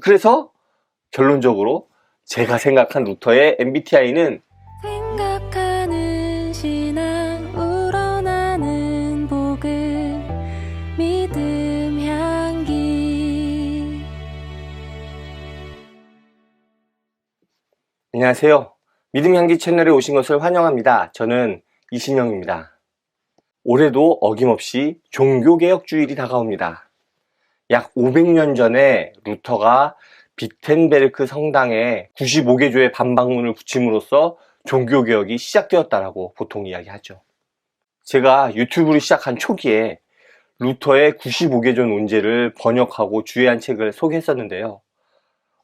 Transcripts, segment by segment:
그래서 결론적으로 제가 생각한 루터의 MBTI는 생각하는 신앙 우러나는 복음 믿음 향기 안녕하세요. 믿음 향기 채널에 오신 것을 환영합니다. 저는 이신영입니다. 올해도 어김없이 종교개혁주일이 다가옵니다. 약 500년 전에 루터가 비텐베르크 성당에 95개 조의 반박문을 붙임으로써 종교개혁이 시작되었다라고 보통 이야기하죠. 제가 유튜브를 시작한 초기에 루터의 95개 조 논제를 번역하고 주의한 책을 소개했었는데요.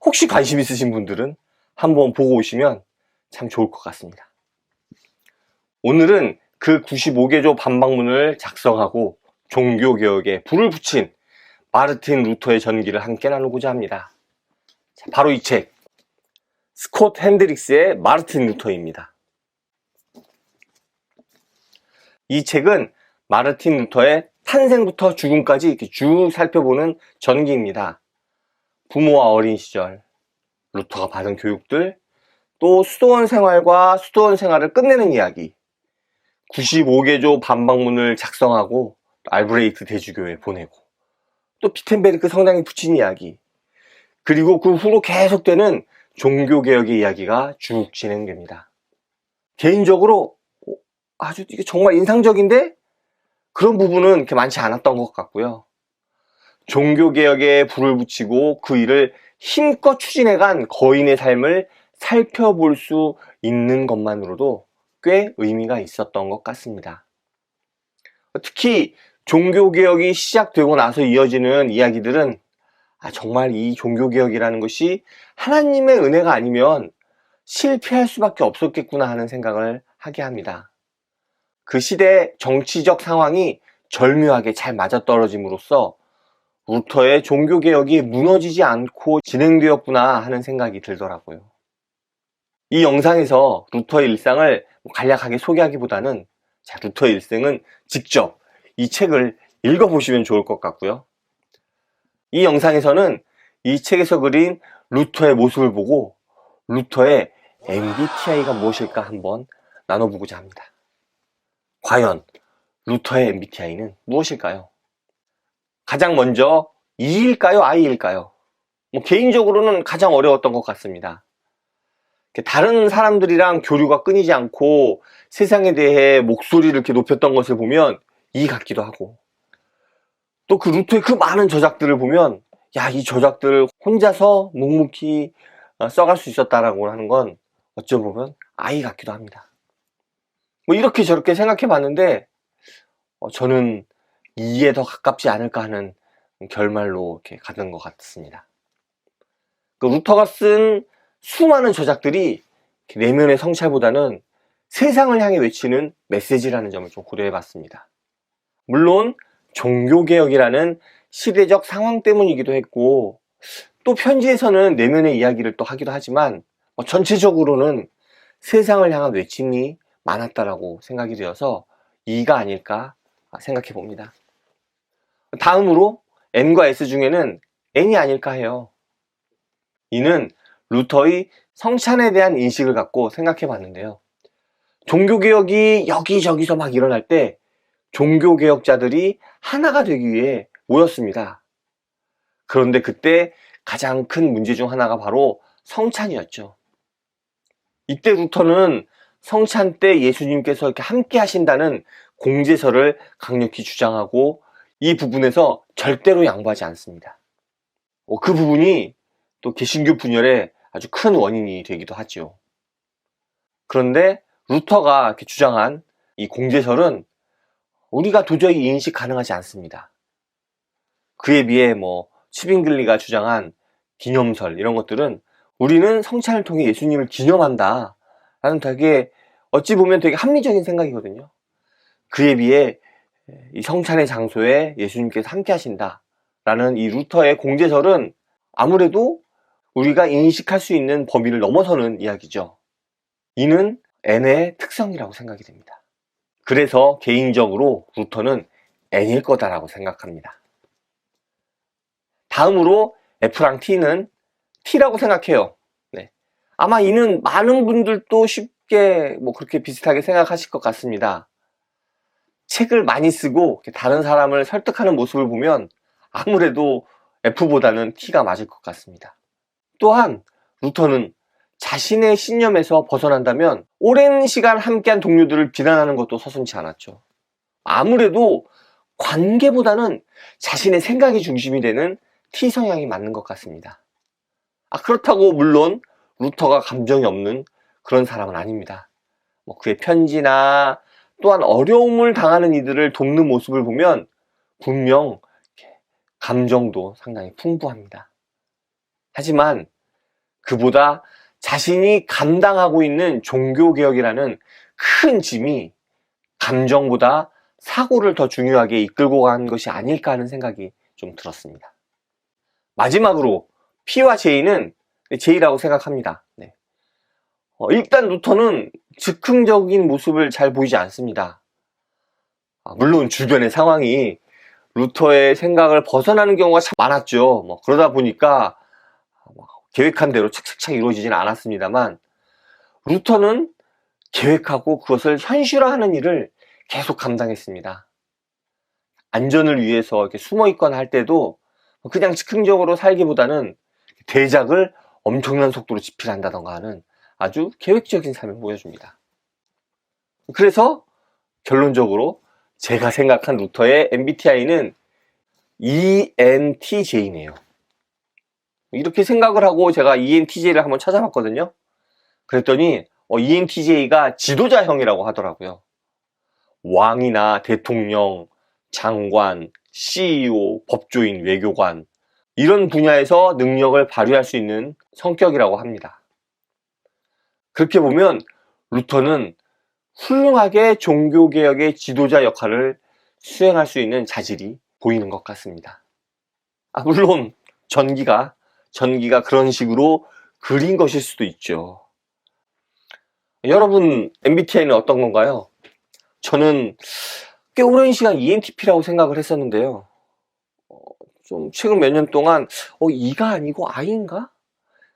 혹시 관심 있으신 분들은 한번 보고 오시면 참 좋을 것 같습니다. 오늘은 그 95개조 반박문을 작성하고 종교개혁에 불을 붙인 마르틴 루터의 전기를 함께 나누고자 합니다. 자, 바로 이 책, 스콧 핸드릭스의 마르틴 루터입니다. 이 책은 마르틴 루터의 탄생부터 죽음까지 이렇게 쭉 살펴보는 전기입니다. 부모와 어린 시절, 루터가 받은 교육들, 또 수도원 생활과 수도원 생활을 끝내는 이야기, 95개조 반박문을 작성하고 알브레이트 대주교에 보내고, 또 피텐베르크 성당에 붙인 이야기, 그리고 그 후로 계속되는 종교개혁의 이야기가 쭉 진행됩니다. 개인적으로 어, 아주 이게 정말 인상적인데 그런 부분은 이렇게 많지 않았던 것 같고요. 종교개혁에 불을 붙이고 그 일을 힘껏 추진해간 거인의 삶을 살펴볼 수 있는 것만으로도 꽤 의미가 있었던 것 같습니다. 특히 종교개혁이 시작되고 나서 이어지는 이야기들은 아, 정말 이 종교개혁이라는 것이 하나님의 은혜가 아니면 실패할 수밖에 없었겠구나 하는 생각을 하게 합니다. 그 시대 정치적 상황이 절묘하게 잘 맞아떨어짐으로써 루터의 종교개혁이 무너지지 않고 진행되었구나 하는 생각이 들더라고요. 이 영상에서 루터의 일상을 간략하게 소개하기보다는 자, 루터의 일생은 직접 이 책을 읽어보시면 좋을 것 같고요. 이 영상에서는 이 책에서 그린 루터의 모습을 보고 루터의 MBTI가 무엇일까 한번 나눠보고자 합니다. 과연 루터의 MBTI는 무엇일까요? 가장 먼저 E일까요? I일까요? 뭐 개인적으로는 가장 어려웠던 것 같습니다. 다른 사람들이랑 교류가 끊이지 않고 세상에 대해 목소리를 이렇게 높였던 것을 보면 E 같기도 하고 또 그 루트의 그 많은 저작들을 보면 야 이 저작들을 혼자서 묵묵히 어, 써갈 수 있었다라고 하는 건 어쩌보면 아이 같기도 합니다. 뭐 이렇게 저렇게 생각해 봤는데 어, 저는 이에 더 가깝지 않을까 하는 결말로 이렇게 가는 것 같습니다. 그 루터가 쓴 수많은 저작들이 내면의 성찰보다는 세상을 향해 외치는 메시지라는 점을 좀 고려해 봤습니다. 물론 종교개혁이라는 시대적 상황 때문이기도 했고 또 편지에서는 내면의 이야기를 또 하기도 하지만 뭐 전체적으로는 세상을 향한 외침이 많았다라고 생각이 되어서 이가 아닐까 생각해 봅니다. 다음으로 N과 S 중에는 N이 아닐까 해요. 이는 루터의 성찬에 대한 인식을 갖고 생각해 봤는데요. 종교개혁이 여기저기서 막 일어날 때 종교개혁자들이 하나가 되기 위해 모였습니다. 그런데 그때 가장 큰 문제 중 하나가 바로 성찬이었죠. 이때 루터는 성찬 때 예수님께서 이렇게 함께 하신다는 공제서를 강력히 주장하고 이 부분에서 절대로 양보하지 않습니다. 어, 그 부분이 또 개신교 분열의 아주 큰 원인이 되기도 하죠. 그런데 루터가 주장한 이 공제설은 우리가 도저히 인식 가능하지 않습니다. 그에 비해 뭐 치빙글리가 주장한 기념설 이런 것들은 우리는 성찬을 통해 예수님을 기념한다 라는 되게 어찌 보면 되게 합리적인 생각이거든요. 그에 비해 이 성찬의 장소에 예수님께서 함께 하신다 라는 이 루터의 공제설은 아무래도 우리가 인식할 수 있는 범위를 넘어서는 이야기죠. 이는 N의 특성이라고 생각이 됩니다. 그래서 개인적으로 루터는 N일 거다라고 생각합니다. 다음으로 F랑 T는 T라고 생각해요. 네. 아마 이는 많은 분들도 쉽게 뭐 그렇게 비슷하게 생각하실 것 같습니다. 책을 많이 쓰고 다른 사람을 설득하는 모습을 보면 아무래도 F보다는 T가 맞을 것 같습니다. 또한 루터는 자신의 신념에서 벗어난다면 오랜 시간 함께한 동료들을 비난하는 것도 서슴지 않았죠. 아무래도 관계보다는 자신의 생각이 중심이 되는 T 성향이 맞는 것 같습니다. 아, 그렇다고 물론 루터가 감정이 없는 그런 사람은 아닙니다. 뭐 그의 편지나 또한 어려움을 당하는 이들을 돕는 모습을 보면 분명 감정도 상당히 풍부합니다. 하지만 그보다 자신이 감당하고 있는 종교개혁이라는 큰 짐이 감정보다 사고를 더 중요하게 이끌고 간 것이 아닐까 하는 생각이 좀 들었습니다. 마지막으로 P와 J는 J라고 생각합니다. 네. 어, 일단 루터는 즉흥적인 모습을 잘 보이지 않습니다. 아, 물론 주변의 상황이 루터의 생각을 벗어나는 경우가 참 많았죠. 뭐 그러다 보니까 계획한 대로 착착착 이루어지지는 않았습니다만 루터는 계획하고 그것을 현실화하는 일을 계속 감당했습니다. 안전을 위해서 이렇게 숨어 있거나 할 때도 그냥 즉흥적으로 살기보다는 대작을 엄청난 속도로 집필한다던가 하는 아주 계획적인 삶을 보여줍니다. 그래서 결론적으로 제가 생각한 루터의 MBTI는 ENTJ네요. 이렇게 생각을 하고 제가 ENTJ를 한번 찾아봤거든요. 그랬더니 어, ENTJ가 지도자형이라고 하더라고요. 왕이나 대통령, 장관, CEO, 법조인, 외교관 이런 분야에서 능력을 발휘할 수 있는 성격이라고 합니다. 그렇게 보면 루터는 훌륭하게 종교개혁의 지도자 역할을 수행할 수 있는 자질이 보이는 것 같습니다. 아, 물론 전기가 전기가 그런 식으로 그린 것일 수도 있죠. 여러분 MBTI는 어떤 건가요? 저는 꽤 오랜 시간 ENTP라고 생각을 했었는데요. 어, 좀 최근 몇 년 동안 어, E가 아니고 I인가?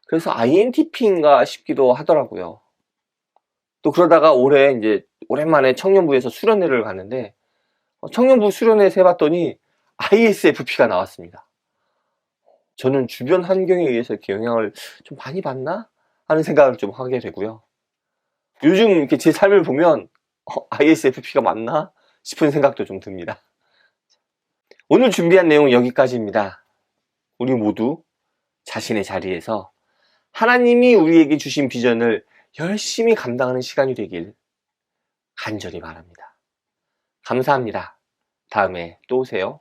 그래서 INTP인가 싶기도 하더라고요. 또 그러다가 올해 이제 오랜만에 청년부에서 수련회를 갔는데 어, 청년부 수련회에서 해봤더니 ISFP가 나왔습니다. 저는 주변 환경에 의해서 이렇게 영향을 좀 많이 받나? 하는 생각을 좀 하게 되고요. 요즘 이렇게 제 삶을 보면 어, ISFP가 맞나? 싶은 생각도 좀 듭니다. 오늘 준비한 내용은 여기까지입니다. 우리 모두 자신의 자리에서 하나님이 우리에게 주신 비전을 열심히 감당하는 시간이 되길 간절히 바랍니다. 감사합니다. 다음에 또 오세요.